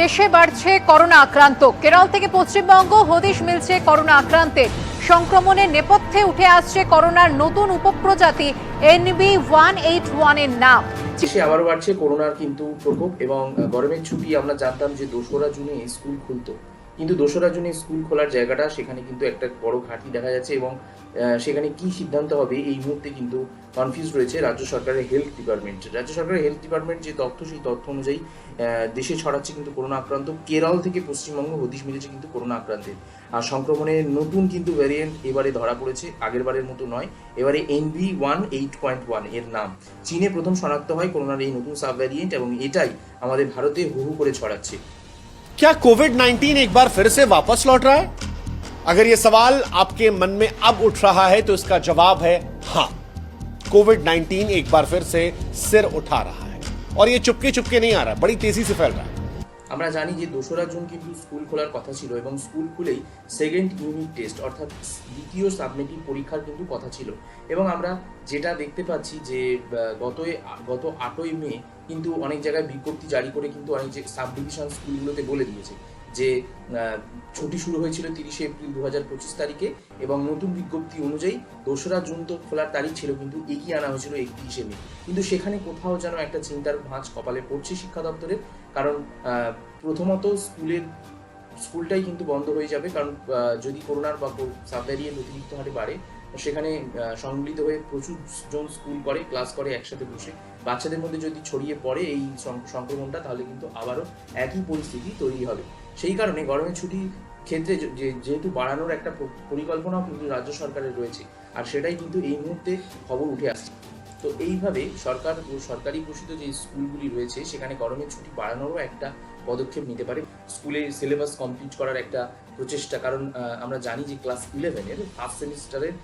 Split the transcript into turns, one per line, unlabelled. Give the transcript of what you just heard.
দেশে বাড়ছে করোনা আক্রান্ত। কেরল থেকে পশ্চিমবঙ্গ, হদিশ মিলছে করোনা আক্রান্তের। সংক্রমণের নেপথ্যে উঠে আসছে করোনার নতুন উপপ্রজাতি এনবি ওয়ান এইট ওয়ানের নাম।
সে আবারও বাড়ছে করোনার কিন্তু প্রকোপ এবং গরমের ছুটি আমরা জানতাম যে দোসরা জুনে স্কুল খুলতো। কিন্তু দোসরা জুনে স্কুল খোলার জায়গাটা, সেখানে কিন্তু একটা বড় ঘাটতি দেখা যাচ্ছে এবং সেখানে কি সিদ্ধান্ত হবে এই মুহূর্তে কিন্তু কনফিউজ রয়েছে রাজ্য সরকারের হেলথ ডিপার্টমেন্ট রাজ্য সরকারের হেলথ ডিপার্টমেন্ট যে তথ্য, সেই তথ্য অনুযায়ী দেশে ছড়াচ্ছে কিন্তু করোনা আক্রান্ত। কেরল থেকে পশ্চিমবঙ্গ হদিশ মিলেছে কিন্তু করোনা আক্রান্তের। আর সংক্রমণের নতুন কিন্তু ভ্যারিয়েন্ট এবারে ধরা পড়েছে আগের বারের মতো নয়। এবারে এনভি ওয়ান এইট পয়েন্ট ওয়ানের নাম। চীনে প্রথম শনাক্ত হয় করোনার এই নতুন সাব ভ্যারিয়েন্ট এবং এটাই আমাদের ভারতে হু হু করে ছড়াচ্ছে।
क्या कोविड 19 एक बार फिर से वापस लौट रहा है? अगर यह सवाल आपके मन में अब उठ रहा है तो इसका जवाब है हाँ। कोविड 19 एक बार फिर से सिर उठा रहा है। और यह चुपके चुपके नहीं आ रहा, बड़ी तेज़ी से फैल रहा है।
আমরা জানি যে দোসরা জুন কিন্তু স্কুল খোলার কথা ছিল এবং স্কুল খুলেই সেকেন্ড ইউনিট টেস্ট অর্থাৎ দ্বিতীয় সাবমিটিভ পরীক্ষার কিন্তু কথা ছিল। এবং আমরা যেটা দেখতে পাচ্ছি যে গত গত আটই মে কিন্তু অনেক জায়গায় বিজ্ঞপ্তি জারি করে কিন্তু অনেক সাব ডিভিশন স্কুলগুলোতে বলে দিয়েছে। যে ছুটি শুরু হয়েছিল তিরিশে এপ্রিল দু হাজার পঁচিশ তারিখে এবং নতুন বিজ্ঞপ্তি অনুযায়ী দোসরা জুন তো খোলার তারিখ ছিল, কিন্তু এগিয়ে আনা হয়েছিল একত্রিশে মে। কিন্তু সেখানে কোথাও যেন একটা চিন্তার ভাঁজ কপালে পড়ছে শিক্ষা দপ্তরের, কারণ প্রথমত স্কুলের স্কুলটাই কিন্তু বন্ধ হয়ে যাবে, কারণ যদি করোনার বা সাব ভ্যারিয়েন্ট অতিরিক্ত হারে বাড়ে সেখানে সংগঠিত হয়ে প্রচুর জন স্কুল করে, ক্লাস করে একসাথে বসে। বাচ্চাদের মধ্যে যদি ছড়িয়ে পড়ে এই সংক্রমণটা, তাহলে কিন্তু আবারও একই পরিস্থিতি তৈরি হবে। সেই কারণে গরমের ছুটির ক্ষেত্রে যেহেতু বাড়ানোর একটা পরিকল্পনাও কিন্তু রাজ্য সরকারের রয়েছে। আর সেটাই কিন্তু এই মুহূর্তে খবর উঠে আসছে। তো এইভাবে সরকার, সরকারি ঘোষিত যে স্কুলগুলি রয়েছে, সেখানে গরমের ছুটি বাড়ানোরও একটা পদক্ষেপ নিতে পারে। স্কুলে সিলেবাস কমপ্লিট করার একটা প্রচেষ্টা, কারণ আমরা জানি যে ক্লাস ইলেভেনের ফার্স্ট সেমিস্টারের